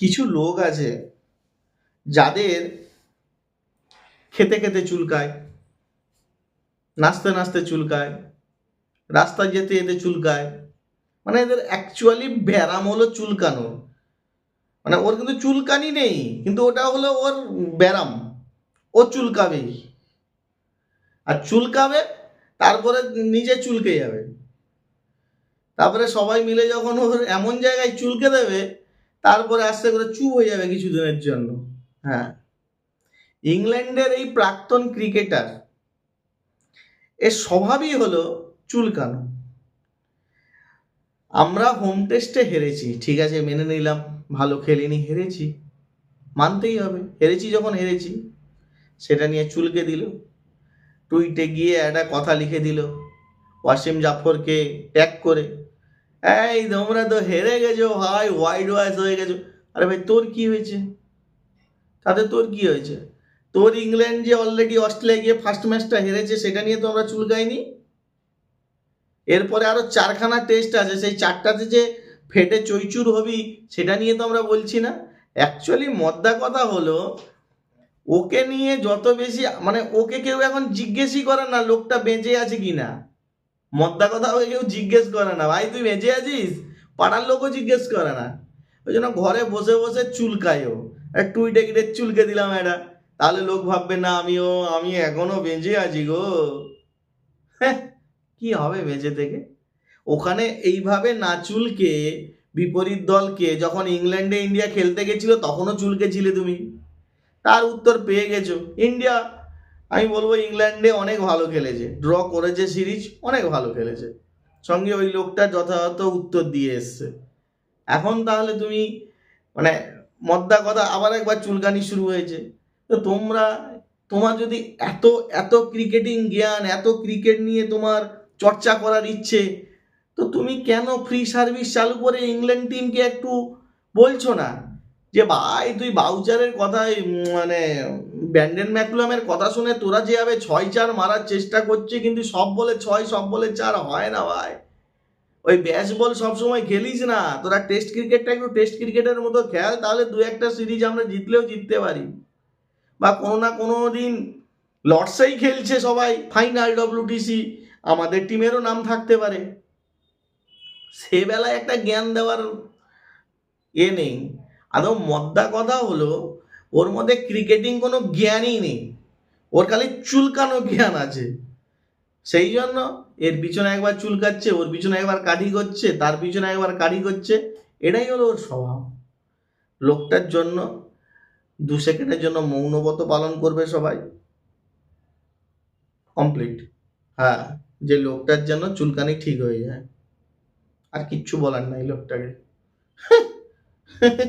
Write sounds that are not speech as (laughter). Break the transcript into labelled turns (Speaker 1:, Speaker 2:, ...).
Speaker 1: কিছু লোক আছে যাদের খেতে খেতে চুলকায়, নাচতে নাচতে চুলকায় রাস্তায় যেতে যেতে চুলকায়। মানে এদের অ্যাকচুয়ালি ব্যারাম হলো চুলকানো। মানে ওর কিন্তু চুলকানি নেই, কিন্তু ওটা হলো ওর ব্যারাম। ও চুলকাবেই আর চুলকাবে, তারপরে নিজে চুলকে যাবে। তারপরে সবাই মিলে যখন ওর এমন জায়গায় চুলকে দেবে তারপরে আস্তে করে চুপ হয়ে যাবে কিছুদিনের জন্য। হ্যাঁ। ইংল্যান্ডের এই প্রাক্তন ক্রিকেটার, এর স্বভাবই হলো চুলকানো। আমরা হোম টেস্টে হেরেছি, ঠিক আছে, মেনে নিলাম, ভালো খেলিনি, হেরেছি। মানতেই হবে, হেরেছি যখন হেরেছি, সেটা নিয়ে চুলকে দিল, টুইটে গিয়ে একটা কথা লিখে দিল, ওয়াসিম জাফরকে ট্যাগ করে এই তোমরা তো হেরে গেছো ভাই হোয়াইট ওয়াইস হয়ে গেছো। আরে ভাই, তোর কি হয়েছে? তাতে তোর কি হয়েছে? তোর ইংল্যান্ড যে অলরেডি অস্ট্রেলিয়া গিয়ে ফার্স্ট ম্যাচটা হেরেছে, সেটা নিয়ে তো আমরা চুলকাইনি এরপরে আরও চারখানা টেস্ট আছে, সেই চারটাতে যে ফেটে চৈচুর হবি, সেটা নিয়ে তো আমরা বলছি না। অ্যাকচুয়ালি মদ্দা কথা হলো, ওকে নিয়ে যত বেশি মানে ওকে কেউ এখন জিজ্ঞেসই করে না, লোকটা বেঁচে আছে কি না মদ্দা কথা ওকে কেউ জিজ্ঞেস করে না। ভাই, তুই বেঁচে আছিস? পাড়ার লোকও জিজ্ঞেস করে না। ওই জন্য ঘরে বসে বসে চুলকায় ও টুইটে গিটে চুলকে দিলাম এটা তাহলে লোক ভাববে, না, আমিও, আমি এখনও বেঁচে আছি গো। হ্যাঁ কি হবে বেঁচে থেকে? ওখানে এইভাবে না চুলকে বিপরীত দলকে, যখন ইংল্যান্ডে ইন্ডিয়া খেলতে গেছিল, তখনও চুলকেছিলে তুমি। তার উত্তর পেয়ে গেছো। ইন্ডিয়া আমি বলব ইংল্যান্ডে অনেক ভালো খেলেছে, ড্র করেছে সিরিজ, অনেক ভালো খেলেছে। সঙ্গে ওই লোকটা যথাযথ উত্তর দিয়ে এসছে। এখন তাহলে তুমি মানে মদ্দা কথা আবার একবার চুলকানি শুরু হয়েছে। তো তোমরা, তোমার যদি এত এত ক্রিকেটিং জ্ঞান, এত ক্রিকেট নিয়ে তোমার চর্চা করার ইচ্ছে, তো তুমি কেন ফ্রি সার্ভিস চালু করে ইংল্যান্ড টিমকে একটু বলছো না? যে ভাই, তুই বাউচারের কথায় মানে ব্যান্ডেন ম্যাকুলামের কথা শুনে তোরা যেভাবে ছয় চার মারার চেষ্টা করছে, কিন্তু সব বলে ছয়, সব বলে চার, হয় না ভাই। ওই ব্যাস বল সবসময় খেলিস না। তোরা টেস্ট ক্রিকেটটা একটু টেস্ট ক্রিকেটের মতো খেল, তাহলে দু একটা সিরিজ আমরা জিতলেও জিততে পারি। বা কোনো না কোনো দিন লর্ডসেই খেলছে সবাই ফাইনাল ডব্লিউটিসি আমাদের টিমেরও নাম থাকতে পারে। সে বেলায় একটা জ্ঞান দেওয়ার এ নেই। আদৌ মদ্দা কথা হলো ওর মধ্যে ক্রিকেটিং কোনো জ্ঞানই নেই। ওর খালি চুলকানো জ্ঞান আছে। সেই জন্য এর পিছনে একবার চুলকাচ্ছে, ওর পিছনে একবার কাঠি করছে, তার পিছনে একবার কাঠি করছে, এটাই হলো ওর স্বভাব। লোকটার জন্য, দু সেকেন্ডের জন্য মৌনব্রত পালন করবে সবাই। কমপ্লিট হ্যাঁ যে লোকটার জন্য চুলকানি ঠিক হয়ে যায়। আর কিচ্ছু বলার নাই লোকটাকে। (laughs)